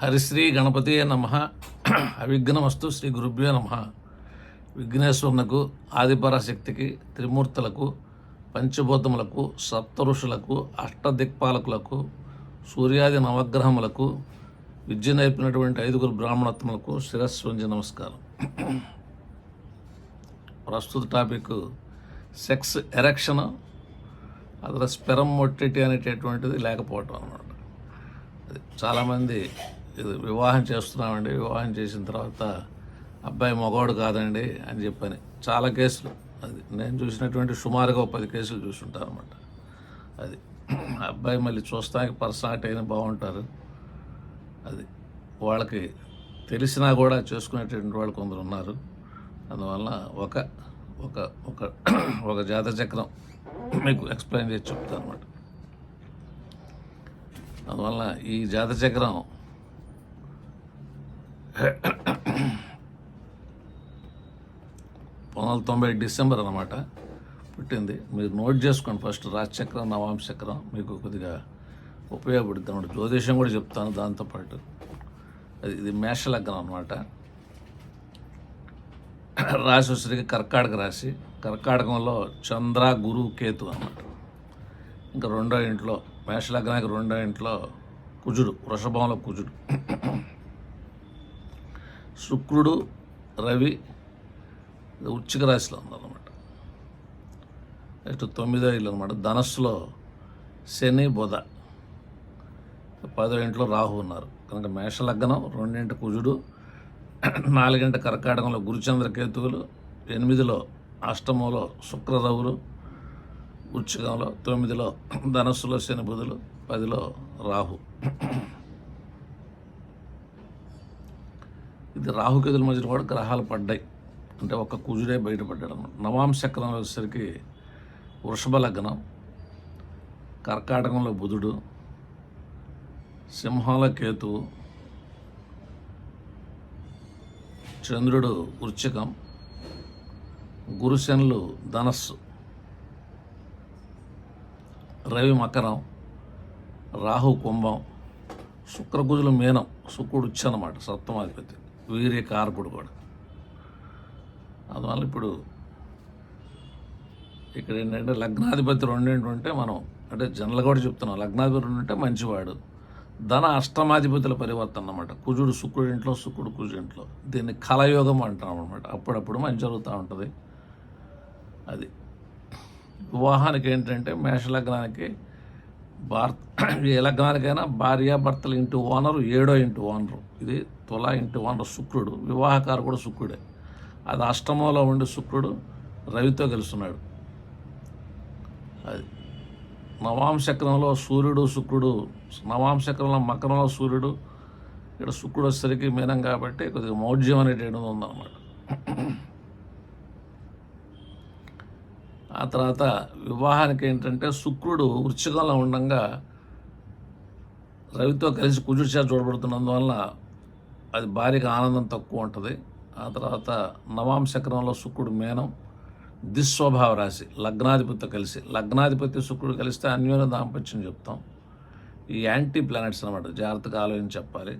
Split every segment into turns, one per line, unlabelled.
హరిశ్రీ గణపతి నమ. అవిఘ్నమస్తు శ్రీ గురుభ్యో నమ. విఘ్నేశ్వరునకు ఆదిపరాశక్తికి త్రిమూర్తులకు పంచభూతములకు సప్తఋషులకు అష్టదిక్పాలకులకు సూర్యాది నవగ్రహములకు విద్య నేర్పినటువంటి ఐదుగురు బ్రాహ్మణత్ములకు శిరస్వంజి నమస్కారం. ప్రస్తుత topic sex erection other sperm మొట్టిటి అనేటటువంటిది లేకపోవటం అన్నమాట. చాలామంది వివాహం చేస్తున్నామండి. వివాహం చేసిన తర్వాత అబ్బాయి మగవాడు కాదండి అని చెప్పని చాలా కేసులు. అది నేను చూసినటువంటి సుమారుగా ఒక పది కేసులు చూసుంటాను అనమాట అది అబ్బాయి మళ్ళీ చూస్తానికి పర్సనాలిటీ అయినా బాగుంటారు. అది వాళ్ళకి తెలిసినా కూడా చేసుకునేటువంటి వాళ్ళు కొందరు ఉన్నారు. అందువల్ల ఒక ఒక ఒక ఒక జాత చక్రం మీకు ఎక్స్ప్లెయిన్ చేసి చెప్తాను అనమాట అందువల్ల ఈ జాత చక్రం పంతొమ్మిది వందల తొంభై డిసెంబర్ అనమాట పుట్టింది. మీరు నోట్ చేసుకోండి ఫస్ట్. రాజచక్రం నవాంశక్రం మీకు కొద్దిగా ఉపయోగపడుతుంది అనమాట జ్యోతిషం కూడా చెప్తాను దాంతోపాటు అది ఇది మేషలగ్నం అనమాట రాశి వచ్చేసరికి కర్కాటక రాశి. కర్కాటకంలో చంద్ర గురు కేతు అనమాట ఇంకా రెండో ఇంట్లో మేషలగ్నానికి రెండో ఇంట్లో కుజుడు వృషభంలో కుజుడు. శుక్రుడు రవి వృచ్చిక రాశిలో ఉందన్నమాట నెక్స్ట్ తొమ్మిదో ఇల్లు అనమాట ధనస్సులో శని బుధ. పదో ఇంట్లో రాహు ఉన్నారు. కనుక మేషలగ్నం రెండింటి కుజుడు నాలుగింట కర్కాటకంలో గురుచంద్ర కేతువులు ఎనిమిదిలో అష్టమంలో శుక్రరవులు వృచ్చికంలో తొమ్మిదిలో ధనస్సులో శని బుధులు పదిలో రాహు. ఇది రాహుకేతుల మధ్యలో కూడా గ్రహాలు పడ్డాయి. అంటే ఒక కుజుడే బయటపడ్డాడు అనమాట నవాంశక్రం వచ్చేసరికి వృషభ లగ్నం కర్కాటకంలో బుధుడు సింహాల కేతు చంద్రుడు వృచ్చికం గురుశనులు ధనస్సు రవి మకరం రాహు కుంభం శుక్రకుజులు మీనం శుక్రుడు ఉచ్చ అనమాట సప్తమాధిపతి. వీర్య కార్పుడు కూడా అందువల్ల ఇప్పుడు ఇక్కడ ఏంటంటే లగ్నాధిపతి రెండింటి ఉంటే మనం అంటే జనరల్ కూడా చెప్తున్నాం లగ్నాధిపతి రెండు ఉంటే మంచివాడు. ధన అష్టమాధిపతుల పరివర్తన అన్నమాట. కుజుడు శుక్రుడి ఇంట్లో శుక్రుడు కుజుడింట్లో దీన్ని కలయోగం అంటాం అనమాట అప్పుడప్పుడు మంచి జరుగుతూ ఉంటుంది. అది. వివాహానికి ఏంటంటే మేషలగ్నానికి భారత ఏ లగ్నానికైనా భార్య భర్తల ఇంటి ఓనరు ఏడో ఇంటి ఓనరు. ఇది తులా ఇంటి ఓనరు శుక్రుడు. వివాహకారు కూడా శుక్రుడే. అది అష్టమంలో ఉండి శుక్రుడు రవితో కలుస్తున్నాడు అది నవాంశక్రంలో సూర్యుడు శుక్రుడు నవాంశక్రంలో మకరంలో సూర్యుడు. ఇక్కడ శుక్రుడు వచ్చేసరికి మీనం కాబట్టి కొద్దిగా మౌఢ్యం అనేటువంటిది ఉందన్నమాట. ఆ తర్వాత వివాహానికి ఏంటంటే శుక్రుడు వృశ్చికంలో ఉండగా రవితో కలిసి కుజుడు చేత చూడబడుతున్నందువల్ల అది భార్యకి ఆనందం తక్కువ ఉంటుంది. ఆ తర్వాత నవాం చక్రంలో శుక్రుడు మేనం దిస్వభావ రాశి లగ్నాధిపతితో కలిసి లగ్నాధిపతి శుక్రుడు కలిస్తే అన్యోన్య దాంపత్యం చెప్తాం. ఈ యాంటీ ప్లానెట్స్ అనమాట జాగ్రత్తగా ఆలోచించి చెప్పాలి.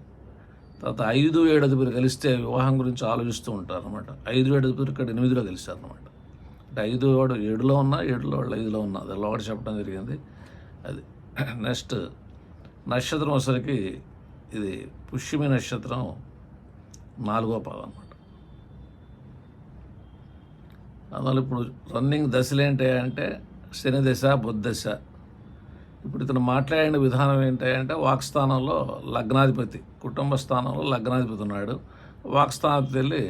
తర్వాత ఐదు ఏడు అధిపతి కలిస్తే వివాహం గురించి ఆలోచిస్తూ ఉంటారు అనమాట ఐదు ఏడు అధిపతి ఇక్కడ ఎనిమిదిలో కలిశారు అనమాట అంటే ఐదు వాడు ఏడులో ఉన్నా ఏడులో వాళ్ళు ఐదులో ఉన్నా. అది ఒకటి చెప్పడం జరిగింది. అది నెక్స్ట్ నక్షత్రం వచ్చరికి ఇది పుష్యమి నక్షత్రం నాలుగో పాదం అనమాట అందువల్ల ఇప్పుడు రన్నింగ్ దశలు ఏంటి అంటే శని దశ బుద్ధ దశ. ఇప్పుడు ఇతను మాట్లాడిన విధానం ఏంటి అంటే వాక్స్థానంలో లగ్నాధిపతి కుటుంబ స్థానంలో లగ్నాధిపతి ఉన్నాడు. వాక్స్థానాధిపతి వెళ్ళి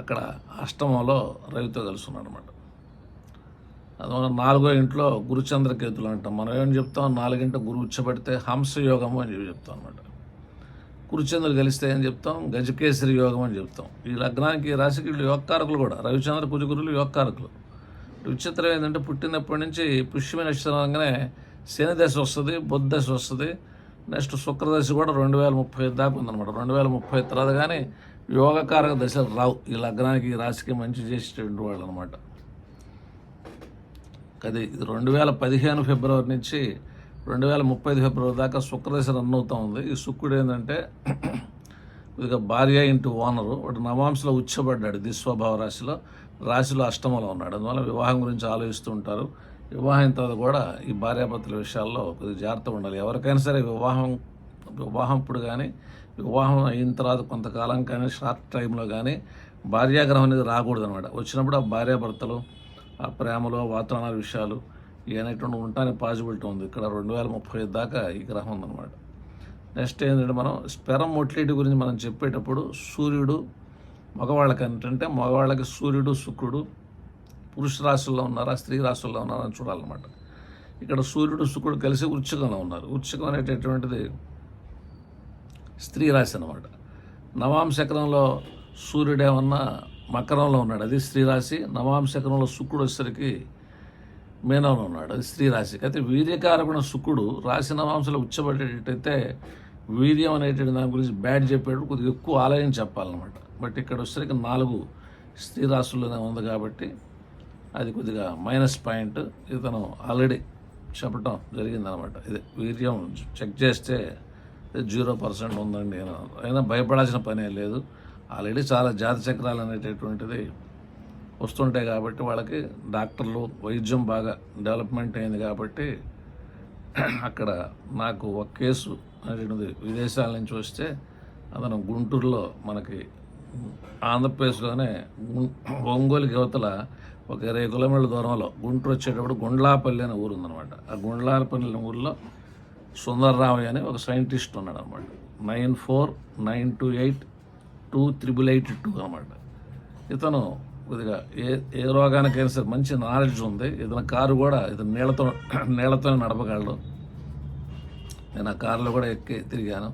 అక్కడ అష్టమంలో రవితో కలిసి అనమాట నాలుగో ఇంట్లో గురుచంద్రకేతులు అంటాం. మనం ఏం చెప్తాం? నాలుగింట గురు ఉచ్చబడితే హంసయోగము అని చెప్పి చెప్తాం అనమాట గురుచంద్రులు కలిస్తే అని చెప్తాం? గజకేసరి యోగం అని చెప్తాం. ఈ లగ్నానికి రాశికి వీళ్ళు యోగకారకులు కూడా. రవిచంద్ర కుజగురులు యోగకారకులు విచిత్రం ఏంటంటే పుట్టినప్పటి నుంచి పుష్యమి నక్షత్రంగానే శని దశ వస్తుంది బుద్ధ దశ వస్తుంది నెక్స్ట్ శుక్రదశ కూడా రెండు వేల ముప్పై ఐదు దాకా ఉందన్నమాట. రెండు వేల ముప్పై ఐదు తర్వాత కానీ యోగకారక దశలు రావు. ఈ లగ్నానికి ఈ రాశికి మంచి చేసేటువంటి వాళ్ళు అనమాట అది ఇది రెండు వేల పదిహేను ఫిబ్రవరి నుంచి రెండు వేల ముప్పై ఫిబ్రవరి దాకా శుక్రదశ రన్ అవుతూ ఉంది. ఈ శుక్రుడు ఏంటంటే ఇక భార్య ఇంటి ఓనరు. వాడు నవాంశలో ఉచ్చబడ్డాడు దిస్వభావ రాశిలో. రాశిలో అష్టమలో ఉన్నాడు. అందువల్ల వివాహం గురించి ఆలోచిస్తూ ఉంటారు. వివాహం తర్వాత కూడా ఈ భార్యాభర్తల విషయాల్లో కొద్దిగా జాగ్రత్తగా ఉండాలి. ఎవరికైనా సరే వివాహం వివాహం ఇప్పుడు కానీ వివాహం అయిన తర్వాత కొంతకాలం కానీ షార్ట్ టైంలో కానీ భార్యాగ్రహం అనేది రాకూడదు అనమాట వచ్చినప్పుడు ఆ భార్యాభర్తలు ఆ ప్రేమలు వాతావరణ విషయాలు ఏనటువంటి ఉండటానికి పాసిబిలిటీ ఉంది. ఇక్కడ రెండు వేల ముప్పై ఐదు దాకా ఈ గ్రహం ఉందన్నమాట. నెక్స్ట్ ఏంటంటే మనం స్పెరం మొట్లేటి గురించి మనం చెప్పేటప్పుడు సూర్యుడు మగవాళ్ళకి ఏంటంటే మగవాళ్ళకి సూర్యుడు శుక్రుడు పురుష రాశుల్లో ఉన్నారా స్త్రీ రాశుల్లో ఉన్నారా అని చూడాలన్నమాట. ఇక్కడ సూర్యుడు శుక్రుడు కలిసి వృచ్చికంలో ఉన్నారు. వృచ్చికం అనేటటువంటిది స్త్రీ రాశి అనమాట నవాంశకరంలో సూర్యుడు ఏమన్నా మకరంలో ఉన్నాడు. అది స్త్రీ రాశి. నవాంశకరంలో శుక్రుడు వచ్చేసరికి మీనంలో ఉన్నాడు. అది స్త్రీ రాశి. అయితే వీర్యకారకుడు శుక్రుడు రాశి నవాంశలో ఉచ్చబడేటట్టయితే వీర్యం అనేటువంటి దాని గురించి బ్యాడ్ చెప్పేటప్పుడు కొద్దిగా ఎక్కువ ఆలయం చెప్పాలన్నమాట. బట్ ఇక్కడ వచ్చేసరికి నాలుగు స్త్రీ రాశుల్లోనే ఉంది కాబట్టి అది కొద్దిగా మైనస్ పాయింట్. ఇతను ఆల్రెడీ చెప్పటం జరిగిందనమాట ఇది వీర్యం చెక్ చేస్తే జీరో పర్సెంట్ ఉందండి. అయినా భయపడాల్సిన పనే లేదు. ఆల్రెడీ చాలా జాతి చక్రాలు అనేటటువంటిది వస్తుంటాయి కాబట్టి వాళ్ళకి డాక్టర్లు వైద్యం బాగా డెవలప్మెంట్ అయింది కాబట్టి అక్కడ నాకు ఒక కేసు అనేటువంటిది విదేశాల నుంచి వస్తే అతను గుంటూరులో మనకి ఆంధ్రప్రదేశ్లోనే గుం- ఒంగోలుకి యువతల ఒక ఇరవై కిలోమీటర్ల దూరంలో గుంటూరు వచ్చేటప్పుడు గుండ్లాపల్లి అనే ఊరు ఉందన్నమాట. ఆ గుండ్లాపల్లి ఊరిలో సుందర్రామయ్య అని ఒక సైంటిస్ట్ ఉన్నాడు అనమాట nine four nine two eight two triple eight two అనమాట ఇతను కొద్దిగా ఏ ఏ రోగానికైనా సరే మంచి నాలెడ్జ్ ఉంది. ఇతను కారు కూడా ఇతను నీళ్ళతో నీళ్ళతోనే నడపగలడు. నేను ఆ కారులో కూడా ఎక్కి తిరిగాను.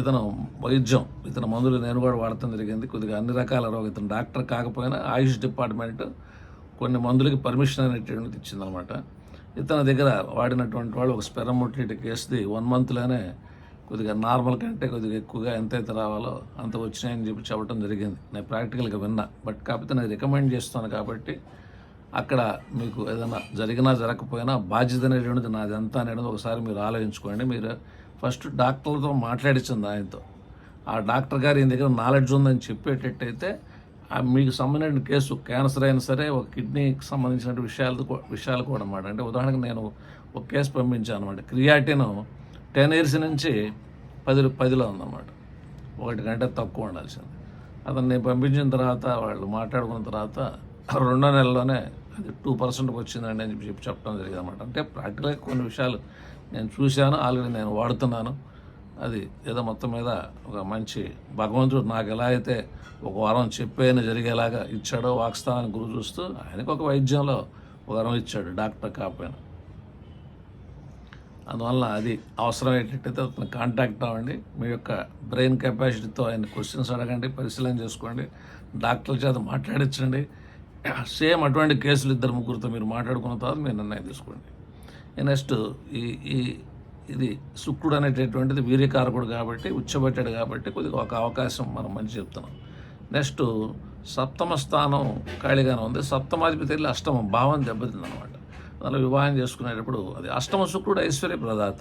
ఇతను వైద్యం ఇతను మందులు నేను కూడా వాడటం జరిగింది. కొద్దిగా అన్ని రకాల రోగం. ఇతను డాక్టర్ కాకపోయినా ఆయుష్ డిపార్ట్మెంట్ కొన్ని మందులకి పర్మిషన్ అనేటువంటిది ఇచ్చిందనమాట ఇతని దగ్గర వాడినటువంటి వాళ్ళు ఒక స్పెరమోటిలిటీ కేసుది వన్ మంత్లోనే కొద్దిగా నార్మల్ కంటే కొద్దిగా ఎక్కువగా ఎంతైతే రావాలో అంత వచ్చినాయని చెప్పి చెప్పడం జరిగింది. నేను ప్రాక్టికల్గా విన్నా. బట్ కాకపోతే నేను రికమెండ్ చేస్తాను కాబట్టి అక్కడ మీకు ఏదైనా జరిగినా జరగకపోయినా బాధ్యత అనేటువంటిది నాది ఎంత అనేది ఒకసారి మీరు ఆలోచించుకోండి. మీరు ఫస్ట్ డాక్టర్లతో మాట్లాడించింది ఆయనతో. ఆ డాక్టర్ గారు ఈయన దగ్గర నాలెడ్జ్ ఉందని చెప్పేటట్టయితే మీకు సంబంధించిన కేసు క్యాన్సర్ అయినా సరే ఒక కిడ్నీకి సంబంధించిన విషయాలు విషయాలు కూడా అన్నమాట. అంటే ఉదాహరణకు నేను ఒక కేసు పంపించాను అనమాట క్రియాటిన్ టెన్ ఇయర్స్ నుంచి పది పదిలో ఉందన్నమాట. ఒకటి గంట తక్కువ ఉండాల్సింది. అతను నేను పంపించిన తర్వాత వాళ్ళు మాట్లాడుకున్న తర్వాత రెండో నెలలోనే అది టూ పర్సెంట్కి వచ్చిందండి అని చెప్పి చెప్పడం జరిగింది అనమాట అంటే ప్రాక్టికల్గా కొన్ని విషయాలు నేను చూశాను ఆల్రెడీ నేను వాడుతున్నాను. అది ఏదో మొత్తం మీద ఒక మంచి భగవంతుడు నాకు ఎలా అయితే ఒక వారం చెప్పేన జరిగేలాగా ఇచ్చాడో వాక్స్థానానికి గురి చూస్తూ ఆయనకు ఒక వైద్యంలో ఒక వరం ఇచ్చాడు డాక్టర్ కాకపోయినా. అందువల్ల అది అవసరమయ్యేటట్టయితే అతను కాంటాక్ట్ అవ్వండి. మీ యొక్క బ్రెయిన్ కెపాసిటీతో ఆయన క్వశ్చన్స్ అడగండి పరిశీలన చేసుకోండి డాక్టర్ల చేత మాట్లాడించండి సేమ్ అటువంటి కేసులు ఇద్దరు ముగ్గురితో మీరు మాట్లాడుకున్న తర్వాత మీరు నిర్ణయం తీసుకోండి. నెక్స్ట్ ఈ ఈ ఇది శుక్రుడు అనేటటువంటిది వీర్యకారకుడు కాబట్టి ఉచ్చబట్టాడు కాబట్టి కొద్దిగా ఒక అవకాశం మనం మంచి చెప్తున్నాం. నెక్స్ట్ సప్తమ స్థానం ఖాళీగానే ఉంది. సప్తమాధిపతి వెళ్ళి అష్టమం భావం దెబ్బతింది అనమాట దానిలో వివాహం చేసుకునేటప్పుడు అది అష్టమ శుక్రుడు ఐశ్వర్య ప్రదాత.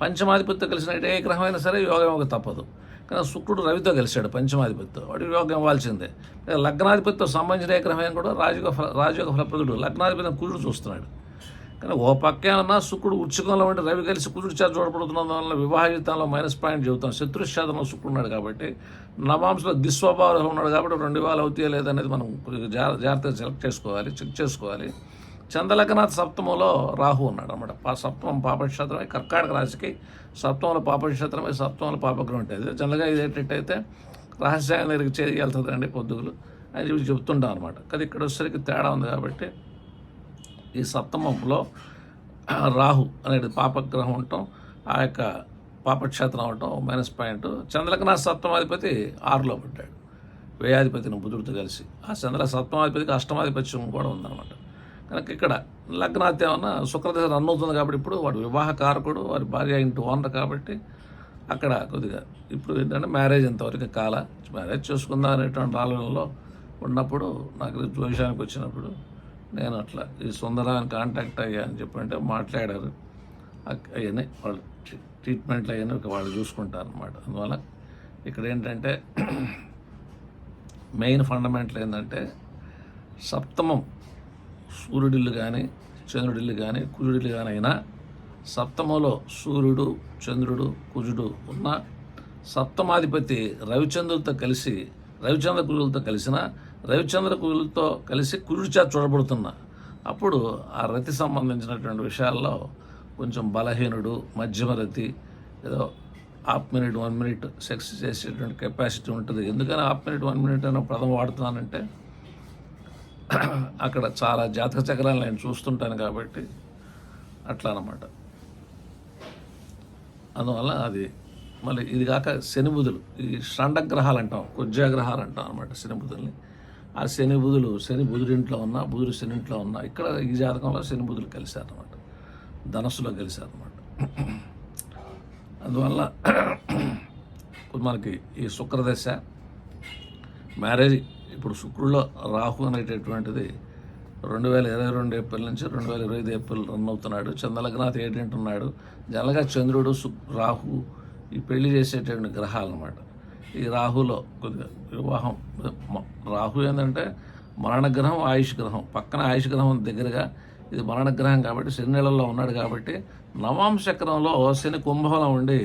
పంచమాధిపతితో కలిసిన ఏ గ్రహమైనా సరే యోగం ఒక తప్పదు. కానీ శుక్రుడు రవితో కలిశాడు పంచమాధిపతితో వాడు యోగం ఇవ్వాల్సిందే. లగ్నాధిపతితో సంబంధించిన ఏ గ్రహమైన కూడా రాజయోగ ఫల రాజయోగ ఫలప్రదుడు లగ్నాధిపతి కుజుడు చూస్తున్నాడు. కానీ ఓ పక్కేనన్నా శుక్రుడు ఉచ్చకంలో ఉంటే రవి కలిసి కుజుడు చేత చూడబడుతున్నందు వల్ల వివాహ జీవితంలో మైనస్ పాయింట్ చెబుతాం. శత్రుశాతంలో శుక్రుడు ఉన్నాడు కాబట్టి నవాంశలో దిస్వభావంలో ఉన్నాడు కాబట్టి రెండు వేల అవుతాయో లేదనేది మనం జాగ్రత్తగా సెలెక్ట్ చేసుకోవాలి చెక్ చేసుకోవాలి. చంద్రలగ్నాథ్ సప్తమంలో రాహు ఉన్నాడు అనమాట పా సప్తమం పాపక్షేత్రమే కర్కాటక రాశికి సప్తమంలో పాపక్షేత్రమే సప్తమంలో పాపగ్రహం ఉంటుంది. జనరల్గా ఇది ఏంటంటే రహస్యాన్ని దగ్గరికి చేయగలుగుతుందండి పొద్దుగులు. అని చెప్పి చెప్తుంటాం అనమాట కానీ ఇక్కడ వచ్చేసరికి తేడా ఉంది కాబట్టి ఈ సప్తమంలో రాహు అనేది పాపగ్రహం ఉండటం ఆ యొక్క పాపక్షేత్రం అవటం మైనస్ పాయింట్. చంద్రకనాథ్ సప్తమాధిపతి ఆరులో పడ్డాడు వ్యయాధిపతిని బుధుడితో కలిసి. ఆ చంద్ర సప్తమాధిపతికి అష్టమాధిపత్యం కూడా ఉందన్నమాట. కనుక ఇక్కడ లగ్నాత్ ఏమన్నా శుక్రదశ రన్ అవుతుంది కాబట్టి ఇప్పుడు వాడు వివాహ కారకుడు వారి భార్య ఇంటి ఓనర్ కాబట్టి అక్కడ కొద్దిగా ఇప్పుడు ఏంటంటే మ్యారేజ్ ఇంతవరకు కాల. మ్యారేజ్ చేసుకుందాం అనేటువంటి ఆలోచనలో ఉన్నప్పుడు నాకు జ్యోషానికి వచ్చినప్పుడు నేను అట్లా ఈ సుందరాన్ని కాంటాక్ట్ అయ్యా అని చెప్పంటే మాట్లాడారు. అవన్నీ వాళ్ళు ట్రీట్మెంట్లు అవన్నీ వాళ్ళు చూసుకుంటారు అనమాట అందువల్ల ఇక్కడ ఏంటంటే మెయిన్ ఫండమెంటల్ ఏంటంటే సప్తమం సూర్యుడిల్లు కానీ చంద్రుడిల్లు కానీ కుజుడిల్లు కానీ అయినా సప్తమంలో సూర్యుడు చంద్రుడు కుజుడు ఉన్న సప్తమాధిపతి రవిచంద్రులతో కలిసి రవిచంద్ర కుజులతో కలిసిన రవిచంద్ర కుజులతో కలిసి కుజుడి చేత చూడబడుతున్న. అప్పుడు ఆ రతి సంబంధించినటువంటి విషయాల్లో కొంచెం బలహీనుడు మధ్యమ రతి ఏదో half minute one minute sex చేసేటువంటి కెపాసిటీ ఉంటుంది. ఎందుకని హాఫ్ మినిట్ వన్ మినిట్ అనే పదం వాడుతున్నానంటే అక్కడ చాలా జాతక చక్రాలు నేను చూస్తుంటాను కాబట్టి అట్లా అనమాట అందువల్ల అది మళ్ళీ ఇది కాక శనిబుధులు ఈ షండగ్రహాలు అంటాం కుజ్జాగ్రహాలు అంటాం అనమాట శనిబుధుల్ని ఆ శని బుధులు శని బుధుడింట్లో ఉన్నా బుధుడు శనింట్లో ఉన్నా ఉన్న ఇక్కడ ఈ జాతకంలో శని బుధులు కలిశారనమాట ధనస్సులో కలిశారనమాట అందువల్ల మనకి ఈ శుక్రదశ మ్యారేజ్ ఇప్పుడు శుక్రుల్లో రాహు అనేటటువంటిది రెండు వేల ఇరవై రెండు ఏప్రిల్ నుంచి రెండు వేల ఇరవై ఐదు ఏప్రిల్ రన్ అవుతున్నాడు. చంద్రలగ్నాథ్ ఏంటంటే ఉన్నాడు జనరల్గా చంద్రుడు సు రాహు ఈ పెళ్ళి చేసేటువంటి గ్రహాలు అనమాట ఈ రాహులో కొద్దిగా వివాహం రాహు ఏంటంటే మరణ గ్రహం ఆయుష్ గ్రహం. పక్కన ఆయుష్ గ్రహం దగ్గరగా. ఇది మరణ గ్రహం కాబట్టి శని నెలల్లో ఉన్నాడు కాబట్టి నవాంశ చక్రంలో శని కుంభంలో ఉండి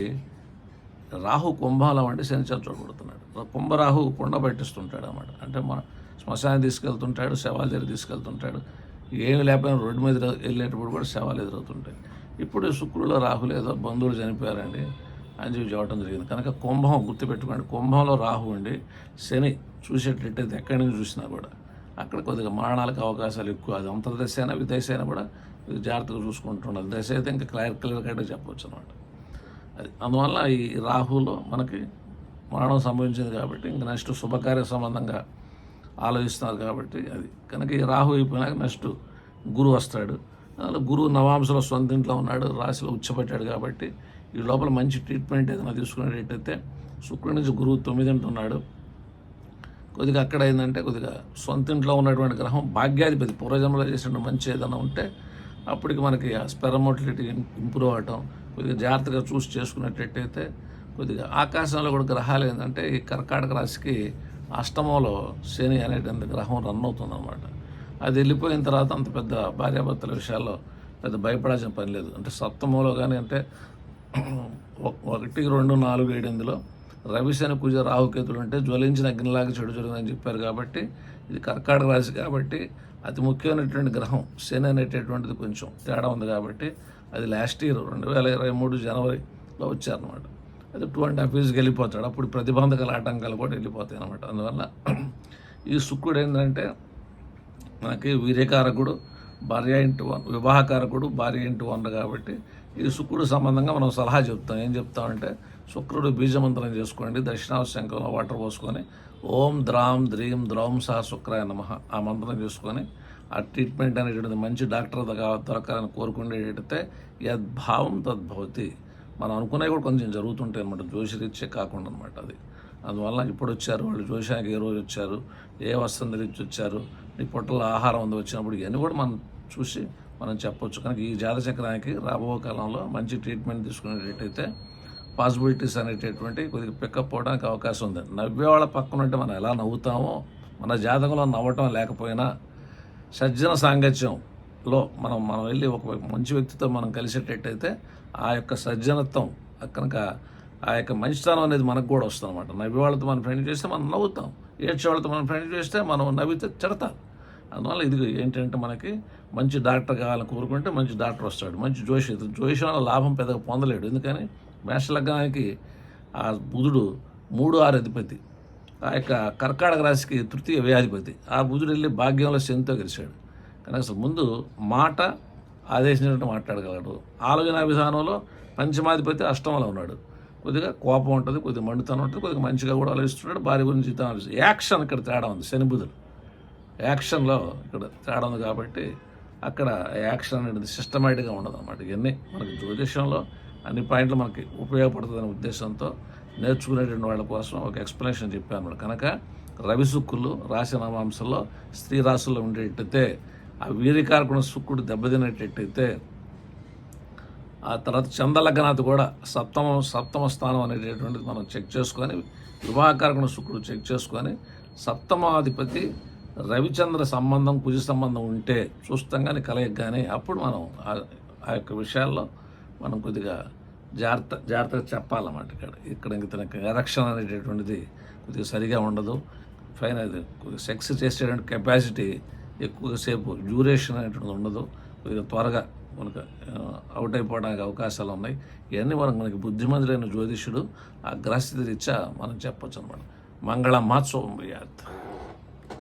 రాహు కుంభంలో ఉండి శని చేత చూడబడుతున్నాడు కుంభరాహు కుండ పట్టిస్తుంటాడు అన్నమాట. అంటే మన శ్మశానం తీసుకెళ్తుంటాడు శవాలు దగ్గర తీసుకెళ్తుంటాడు. ఏమి లేకపోయినా రోడ్డు మీద వెళ్ళేటప్పుడు కూడా శవాలు ఎదురవుతుంటాయి. ఇప్పుడు శుక్రుడు రాహులు ఏదో బంధువులు చనిపోయారండి. అని చెప్పి చెప్పడం జరిగింది. కనుక కుంభం గుర్తుపెట్టుకోండి. కుంభంలో రాహు ఉండి శని చూసేటట్టయితే ఎక్కడి నుంచి చూసినా కూడా అక్కడ కొద్దిగా మరణాలకు అవకాశాలు ఎక్కువ. అది అంతర్దశ అయినా విదేశ అయినా కూడా జాగ్రత్తగా చూసుకుంటుండాలి దశ అయితే ఇంకా క్లియర్ క్లియర్ కట్గా చెప్పవచ్చు అనమాట అది అందువల్ల ఈ రాహులో మనకి మరణం సంభవించింది కాబట్టి ఇంక నెక్స్ట్ శుభకార్య సంబంధంగా ఆలోచిస్తున్నారు కాబట్టి అది. కనుక ఈ రాహు అయిపోయినాక నెక్స్ట్ గురువు వస్తాడు. అలా గురువు నవాంశలో సొంత ఇంట్లో ఉన్నాడు రాశిలో ఉచ్చపట్టాడు కాబట్టి ఈ లోపల మంచి ట్రీట్మెంట్ ఏదైనా తీసుకునేటట్టయితే శుక్రుడి నుంచి గురువు తొమ్మిది ఉన్నాడు. కొద్దిగా అక్కడ ఏంటంటే కొద్దిగా సొంత ఇంట్లో ఉన్నటువంటి గ్రహం భాగ్యాధిపతి పూర్వజన్మలో చేసిన మంచి ఏదైనా ఉంటే అప్పటికి మనకి ఆ స్పెరమోటిలిటీ ఇంప్రూవ్ అవటం కొద్దిగా జాగ్రత్తగా చూసి చేసుకునేటట్టయితే కొద్దిగా ఆకాశంలో కూడా గ్రహాలు ఏంటంటే ఈ కర్కాటక రాశికి అష్టమంలో శని అనేటువంటి గ్రహం రన్ అవుతుంది అనమాట అది వెళ్ళిపోయిన తర్వాత అంత పెద్ద భార్యాభర్తల విషయాల్లో పెద్ద భయపడాల్సిన పని లేదు. అంటే సప్తమంలో కానీ అంటే ఒక- ఒకటి రెండు నాలుగు ఏడు ఎనిమిదిలో రవిశని కుజ రాహుకేతులు అంటే జ్వలించిన అగ్నిలాగా చెడు జరుగుతుందని చెప్పారు కాబట్టి ఇది కర్కాటక రాశి కాబట్టి అతి ముఖ్యమైనటువంటి గ్రహం శని అనేటటువంటిది కొంచెం తేడా ఉంది కాబట్టి అది లాస్ట్ ఇయర్ రెండు వేల ఇరవై మూడు జనవరిలో వచ్చారనమాట అది టూ అండ్ హాఫ్ ఇయర్స్కి వెళ్ళిపోతాడు అప్పుడు ప్రతిబంధకాల ఆటంకాలు కూడా వెళ్ళిపోతాయి అనమాట అందువల్ల ఈ శుక్రుడు ఏంటంటే మనకి వీర్యకారకుడు భార్య ఇంటి వన్ వివాహకారకుడు భార్య ఇంటి వన్ కాబట్టి ఈ శుక్రుడు సంబంధంగా మనం సలహా చెప్తాం. ఏం చెప్తామంటే శుక్రుడు బీజమంత్రం చేసుకోండి దక్షిణావశంకంలో వాటర్ పోసుకొని ఓం ద్రాం ద్రీం ద్రౌం సహ శుక్రాయ నమ ఆ మంత్రం చేసుకొని ఆ ట్రీట్మెంట్ అనేటువంటిది మంచి డాక్టర్ దొరకాలని కోరుకునేటైతే యద్భావం తద్భవతి. మనం అనుకునేవి కూడా కొంచెం జరుగుతుంటాయి అనమాట జ్యోషిరీత్యే కాకుండా అనమాట అది. అందువల్ల ఇప్పుడు వచ్చారు వాళ్ళు. జోషానికి ఏ రోజు వచ్చారు ఏ వస్త్రం ధరించి వచ్చారు? నీ పొట్టలో ఆహారం ఉంది వచ్చినప్పుడు ఇవన్నీ కూడా మనం చూసి మనం చెప్పొచ్చు. కనుక ఈ జాతచక్రానికి రాబో కాలంలో మంచి ట్రీట్మెంట్ తీసుకునేటట్టయితే పాసిబిలిటీస్ అనేటటువంటి కొద్దిగా పికప్ అవడానికి అవకాశం ఉంది. నవ్వేవాళ్ళ పక్కన ఉంటే మనం ఎలా నవ్వుతామో మన జాతకంలో నవ్వటం లేకపోయినా సజ్జన సాంగత్యం లో మనం మనం వెళ్ళి ఒక మంచి వ్యక్తితో మనం కలిసేటట్టయితే ఆ యొక్క సజ్జనత్వం కనుక ఆ యొక్క మంచితనం అనేది మనకు కూడా వస్తుంది అనమాట నవ్వి వాళ్ళతో మనం ఫ్రెండ్ చేస్తే మనం నవ్వుతాం. ఏడ్చే వాళ్ళతో మనం ఫ్రెండ్ చేస్తే మనం నవ్వితే చెడతాం అందువల్ల ఇది ఏంటంటే మనకి మంచి డాక్టర్ కావాలని కోరుకుంటే మంచి డాక్టర్ వస్తాడు. మంచి జోషి జోషి వల్ల లాభం పెద్దగా పొందలేడు. ఎందుకని? మేషలగ్నానికి ఆ బుధుడు మూడు ఆరు అధిపతి ఆ యొక్క కర్కాటక రాశికి తృతీయ వ్యాధిపతి. ఆ బుధుడు వెళ్ళి భాగ్యంలో శనితో గెలిచాడు కనుక అసలు ముందు మాట ఆదేశించినట్టు మాట్లాడగలడు. ఆలోచన విధానంలో పంచమాధిపతి అష్టమలో ఉన్నాడు. కొద్దిగా కోపం ఉంటుంది కొద్దిగా మండుతనం ఉంటుంది కొద్దిగా మంచిగా కూడా ఆలోచిస్తున్నాడు భార్య గురించి యాక్షన్ ఇక్కడ తేడా ఉంది శని యాక్షన్లో ఇక్కడ తేడా ఉంది కాబట్టి అక్కడ యాక్షన్ అనేది సిస్టమేటిక్గా ఉండదు అనమాట ఇవన్నీ మనకి జ్యోతిషంలో అన్ని పాయింట్లు మనకి ఉపయోగపడుతుందనే ఉద్దేశంతో నేర్చుకునేటువంటి వాళ్ళ కోసం ఒక ఎక్స్ప్లెనేషన్ చెప్పాను. కనుక రవి శుక్రులు రాశి నవాంశంలో స్త్రీ రాశుల్లో ఉండేటైతే ఆ వీరికారకుడు శుక్రుడు దెబ్బతినేటట్టయితే ఆ తర్వాత చందలగ్నాథ్ కూడా సప్తమ సప్తమ స్థానం అనేటటువంటిది మనం చెక్ చేసుకొని వివాహకారకుడు శుక్రుడు చెక్ చేసుకొని సప్తమాధిపతి రవిచంద్ర సంబంధం కుజ సంబంధం ఉంటే చూస్తాం కానీ కలయక కానీ అప్పుడు మనం ఆ- ఆ యొక్క విషయాల్లో మనం కొద్దిగా జాగ్రత్త జాగ్రత్తగా చెప్పాలన్నమాట ఇక్కడ. ఇక్కడ ఇంక ఎరక్షన్ అనేటటువంటిది కొద్దిగా సరిగా ఉండదు. ఫైన్ అది కొద్దిగా సెక్స్ చేసేటువంటి కెపాసిటీ ఎక్కువసేపు డ్యూరేషన్ అనేటువంటిది ఉండదు. కొద్దిగా త్వరగా మనకు అవుట్ అయిపోవడానికి అవకాశాలు ఉన్నాయి. ఇవన్నీ మనకు మనకి బుద్ధిమంతుడైన జ్యోతిష్యుడు ఆ గ్రహస్థితి రీత్యా మనం చెప్పొచ్చు అనమాట మంగళ మహోత్సవం